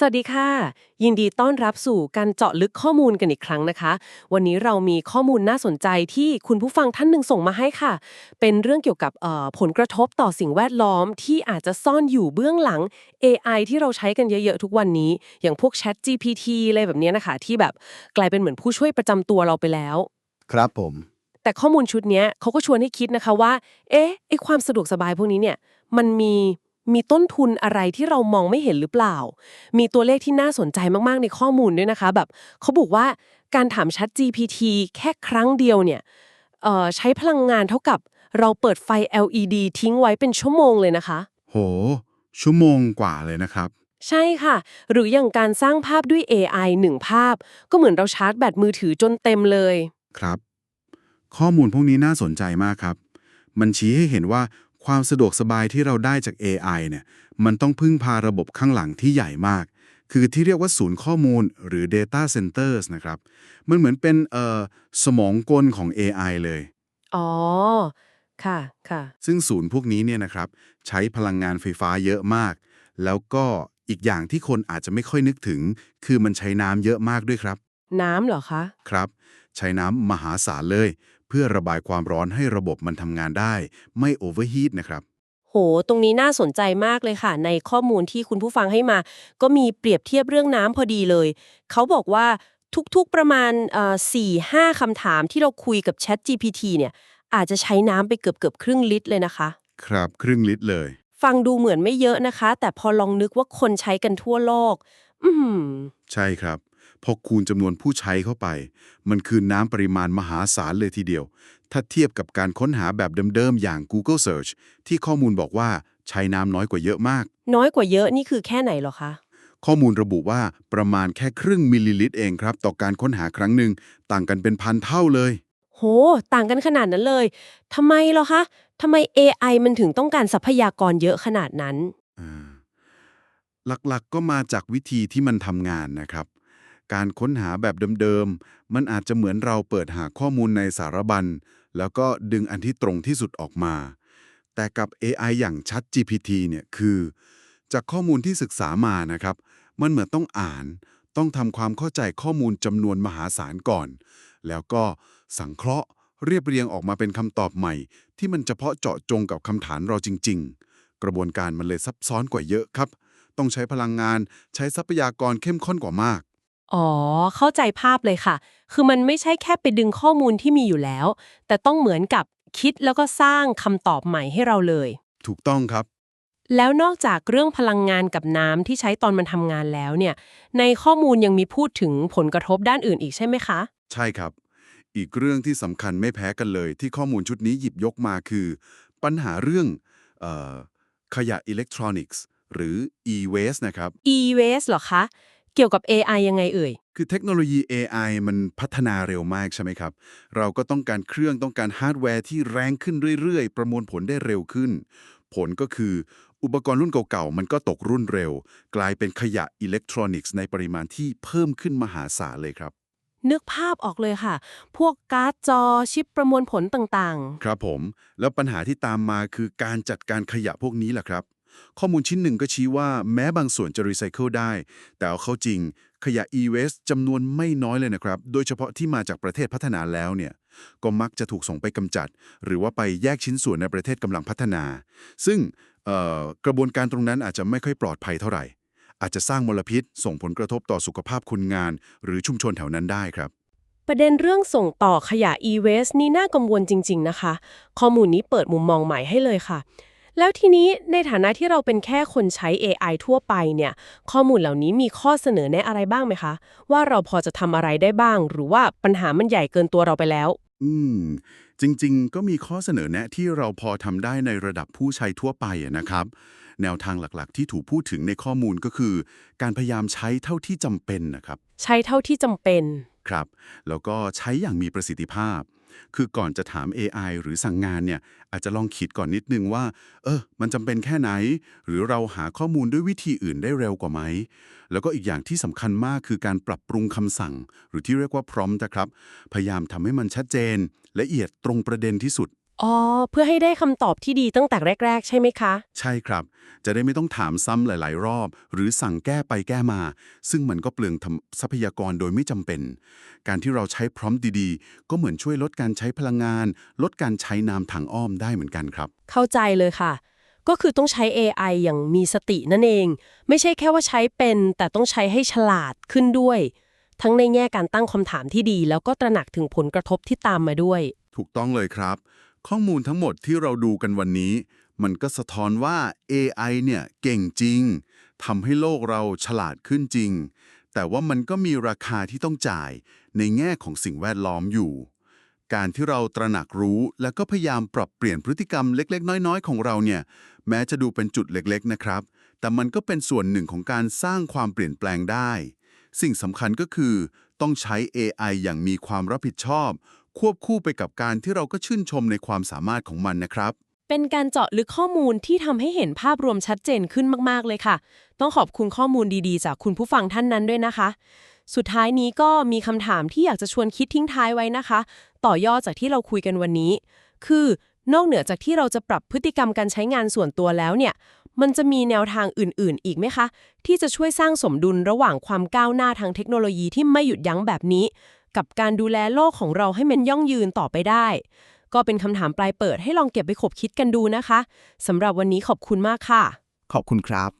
สวัสดีค่ะ ยินดีต้อนรับสู่การเจาะลึกข้อมูลกันอีกครั้งนะคะ วันนี้เรามีข้อมูลน่าสนใจที่คุณผู้ฟังท่านหนึ่งส่งมาให้ค่ะ เป็นเรื่องเกี่ยวกับเอ่อผลกระทบต่อสิ่งแวดล้อมที่อาจจะซ่อนอยู่เบื้องหลัง AI ที่เราใช้กันเยอะๆ ทุกวันนี้ อย่างพวก Chat GPT อะไรแบบเนี้ยนะคะ ที่แบบกลายเป็นเหมือนผู้ช่วยประจำตัวเราไปแล้ว ครับผม แต่ข้อมูลชุดเนี้ยเขาก็ชวนให้คิดนะคะว่า เอ๊ะไอความสะดวกสบายพวกนี้เนี่ยมันมี มีต้นทุนอะไรที่เรามองไม่เห็นหรือเปล่า มีตัวเลขที่น่าสนใจมากๆในข้อมูลด้วยนะคะ แบบเขาบอกว่าการถาม Chat GPT แค่ครั้งเดียวเนี่ยเอ่อใช้พลังงานเท่ากับเราเปิดไฟ LED ทิ้งไว้เป็นชั่วโมงเลยนะคะ โห ชั่วโมงกว่าเลยนะครับ ใช่ค่ะ หรืออย่างการสร้างภาพด้วย AI หนึ่งภาพ ก็เหมือนเราชาร์จแบตมือถือจนเต็มเลย ครับ ข้อมูลพวกนี้น่าสนใจมากครับ มันชี้ให้เห็นว่า ความสะดวกสบายที่เราได้จาก AI เนี่ยมันต้องพึ่งพาระบบข้างหลังที่ใหญ่มาก คือที่เรียกว่าศูนย์ข้อมูลหรือ data centers นะครับ มันเหมือนเป็นเอ่อสมองกลของ AI เลย อ๋อ ค่ะค่ะ ซึ่งศูนย์พวกนี้เนี่ยนะครับ ใช้พลังงานไฟฟ้าเยอะมาก แล้วก็อีกอย่างที่คนอาจจะไม่ค่อยนึกถึง คือมันใช้น้ำเยอะมากด้วยครับ น้ำเหรอคะ ครับ ใช้น้ำมหาศาลเลย เพื่อระบายความร้อนให้ระบบมันทำงานได้ ไม่โอเวอร์ฮีทนะครับ โห ตรงนี้น่าสนใจมากเลยค่ะ ในข้อมูลที่คุณผู้ฟังให้มา ก็มีเปรียบเทียบเรื่องน้ำพอดีเลย เขาบอกว่าทุกๆประมาณสี่ห้าคำถามที่เราคุยกับ Chat GPT เนี่ย อาจจะใช้น้ำไปเกือบเกือบๆครึ่งลิตรเลยนะคะ ครับครึ่งลิตรเลย ฟังดูเหมือนไม่เยอะนะคะ แต่พอลองนึกว่าคนใช้กันทั่วโลก อือหือใช่ครับ พอคูณจำนวนผู้ใช้เข้าไป มันคือน้ำปริมาณมหาศาลเลยทีเดียว ถ้าเทียบกับการค้นหาแบบเดิมๆ อย่าง Google Search ที่ข้อมูลบอกว่าใช้น้ำน้อยกว่าเยอะมาก น้อยกว่าเยอะนี่คือแค่ไหนเหรอคะ ข้อมูลระบุว่าประมาณแค่ครึ่งมิลลิลิตรเองครับ ต่อการค้นหาครั้งหนึ่งต่างกันเป็นพันเท่าเลย โห ต่างกันขนาดนั้นเลยทำไมเหรอคะทำไม AI มันถึงต้องการทรัพยากรเยอะขนาดนั้นอ่าหลักๆก็มาจากวิธีที่มันทำงานนะครับ การค้นหาแบบเดิมๆ มันอาจจะเหมือนเราเปิดหาข้อมูลในสารบัญ แล้วก็ดึงอันที่ตรงที่สุดออกมา แต่กับ AI อย่าง Chat GPT เนี่ยคือ จากข้อมูลที่ศึกษามานะครับ มันเหมือนต้องอ่าน ต้องทำความเข้าใจข้อมูลจำนวนมหาศาลก่อน แล้วก็สังเคราะห์ เรียบเรียงออกมาเป็นคำตอบใหม่ ที่มันเฉพาะเจาะจงกับคำถามเราจริง ๆ กระบวนการมันเลยซับซ้อนกว่าเยอะครับ ต้องใช้พลังงาน ใช้ทรัพยากรเข้มข้นกว่ามาก อ๋อ เข้าใจภาพเลยค่ะ คือมันไม่ใช่แค่ไปดึงข้อมูลที่มีอยู่แล้ว แต่ต้องเหมือนกับคิดแล้วก็สร้างคำตอบใหม่ให้เราเลย ถูกต้องครับ แล้วนอกจากเรื่องพลังงานกับน้ำที่ใช้ตอนมันทำงานแล้วเนี่ย ในข้อมูลยังมีพูดถึงผลกระทบด้านอื่นอีกใช่ไหมคะ ใช่ครับ อีกเรื่องที่สำคัญไม่แพ้กันเลย ที่ข้อมูลชุดนี้หยิบยกมาคือ ปัญหาเรื่องเออขยะอิเล็กทรอนิกส์ หรือ e-waste นะครับ e-waste เหรอคะ เกี่ยวกับ AI ยังไงเอ่ย คือเทคโนโลยี AI มันพัฒนาเร็วมากใช่ไหมครับ เราก็ต้องการเครื่องต้องการฮาร์ดแวร์ที่แรงขึ้นเรื่อยๆ ประมวลผลได้เร็วขึ้น ผลก็คืออุปกรณ์รุ่นเก่าๆ มันก็ตกรุ่นเร็ว กลายเป็นขยะอิเล็กทรอนิกส์ในปริมาณที่เพิ่มขึ้นมหาศาลเลยครับ นึกภาพออกเลยค่ะ พวกการ์ดจอชิปประมวลผลต่างครับผม แล้วปัญหาที่ตามมาคือการจัดการขยะพวกนี้แหละครับ ข้อมูลชิ้นหนึ่งก็ชี้ว่าแม้บางส่วนจะรีไซเคิลได้ แต่เอาเข้าจริง ขยะ e-waste จำนวนไม่น้อยเลยนะครับ โดยเฉพาะที่มาจากประเทศพัฒนาแล้วเนี่ย ก็มักจะถูกส่งไปกำจัด หรือว่าไปแยกชิ้นส่วนในประเทศกำลังพัฒนา ซึ่งกระบวนการตรงนั้นอาจจะไม่ค่อยปลอดภัยเท่าไหร่ อาจจะสร้างมลพิษ ส่งผลกระทบต่อสุขภาพคนงาน หรือชุมชนแถวนั้นได้ครับประเด็นเรื่องส่งต่อขยะ e-waste นี่น่ากังวลจริง ๆ นะคะ ข้อมูลนี้เปิดมุมมองใหม่ให้เลยค่ะ แล้วทีนี้ในฐานะที่เราเป็นแค่คนใช้ AI ทั่วไปเนี่ย ข้อมูลเหล่านี้มีข้อเสนอแนะอะไรบ้างไหมคะ ว่าเราพอจะทำอะไรได้บ้าง หรือว่าปัญหามันใหญ่เกินตัวเราไปแล้ว อืม จริงๆ ก็มีข้อเสนอแนะที่เราพอทำได้ในระดับผู้ใช้ทั่วไปอะนะครับ แนวทางหลักๆ ที่ถูกพูดถึงในข้อมูลก็คือ การพยายามใช้เท่าที่จำเป็นนะครับ ใช้เท่าที่จำเป็น ครับ แล้วก็ใช้อย่างมีประสิทธิภาพ คือก่อนจะถาม AI หรือสั่งงานเนี่ยอาจจะลองคิดก่อนนิดนึงว่า เออ มันจำเป็นแค่ไหน หรือเราหาข้อมูลด้วยวิธีอื่นได้เร็วกว่าไหม แล้วก็อีกอย่างที่สำคัญมากคือการปรับปรุงคำสั่ง หรือที่เรียกว่าพร้อมนะครับ พยายามทำให้มันชัดเจน ละเอียดตรงประเด็นที่สุด อ๋อ เพื่อให้ได้คำตอบที่ดีตั้งแต่แรก ๆ ใช่ไหมคะ ใช่ครับ จะได้ไม่ต้องถามซ้ำหลาย ๆ รอบ หรือสั่งแก้ไปแก้มา ซึ่งมันก็เปลืองทำทรัพยากรโดยไม่จำเป็น การที่เราใช้พร้อมดีๆ ก็เหมือนช่วยลดการใช้พลังงาน ลดการใช้น้ำทางอ้อมได้เหมือนกันครับ เข้าใจเลยค่ะ ก็คือต้องใช้ AI อย่างมีสตินั่นเอง ไม่ใช่แค่ว่าใช้เป็น แต่ต้องใช้ให้ฉลาดขึ้นด้วย ทั้งในแง่การตั้งคำถามที่ดี แล้วก็ตระหนักถึงผลกระทบที่ตามมาด้วย ถูกต้องเลยครับ ข้อมูลทั้งหมดที่เราดูกันวันนี้ มันก็สะท้อนว่า AI เนี่ยเก่งจริงทำให้โลกเราฉลาดขึ้นจริง แต่ว่ามันก็มีราคาที่ต้องจ่ายในแง่ของสิ่งแวดล้อมอยู่ การที่เราตระหนักรู้แล้วก็พยายามปรับเปลี่ยนพฤติกรรมเล็ก ๆ น้อยๆ ของเราเนี่ยแม้จะดูเป็นจุดเล็กๆนะครับ แต่มันก็เป็นส่วนหนึ่งของการสร้างความเปลี่ยนแปลงได้ สิ่งสำคัญก็คือ ต้องใช้ AI อย่างมีความรับผิดชอบ ควบคู่ไปกับการที่เราก็ชื่นชมในความสามารถของมันนะครับ เป็นการเจาะลึกข้อมูลที่ทำให้เห็นภาพรวมชัดเจนขึ้นมาก ๆ เลยค่ะ ต้องขอบคุณข้อมูลดีๆ จากคุณผู้ฟังท่านนั้นด้วยนะคะ สุดท้ายนี้ก็มีคำถามที่อยากจะชวนคิดทิ้งท้ายไว้นะคะ ต่อยอดจากที่เราคุยกันวันนี้ คือนอกเหนือจากที่เราจะปรับพฤติกรรมการใช้งานส่วนตัวแล้วเนี่ย มันจะมีแนวทางอื่นๆ อีกไหมคะ ที่จะช่วยสร้างสมดุลระหว่างความก้าวหน้าทางเทคโนโลยีที่ไม่หยุดยั้งแบบนี้ กับการดูแลโลกของเราให้มันยั่งยืนต่อไปได้ ก็เป็นคำถามปลายเปิดให้ลองเก็บไปขบคิดกันดูนะคะสำหรับวันนี้ขอบคุณมากค่ะ ขอบคุณครับ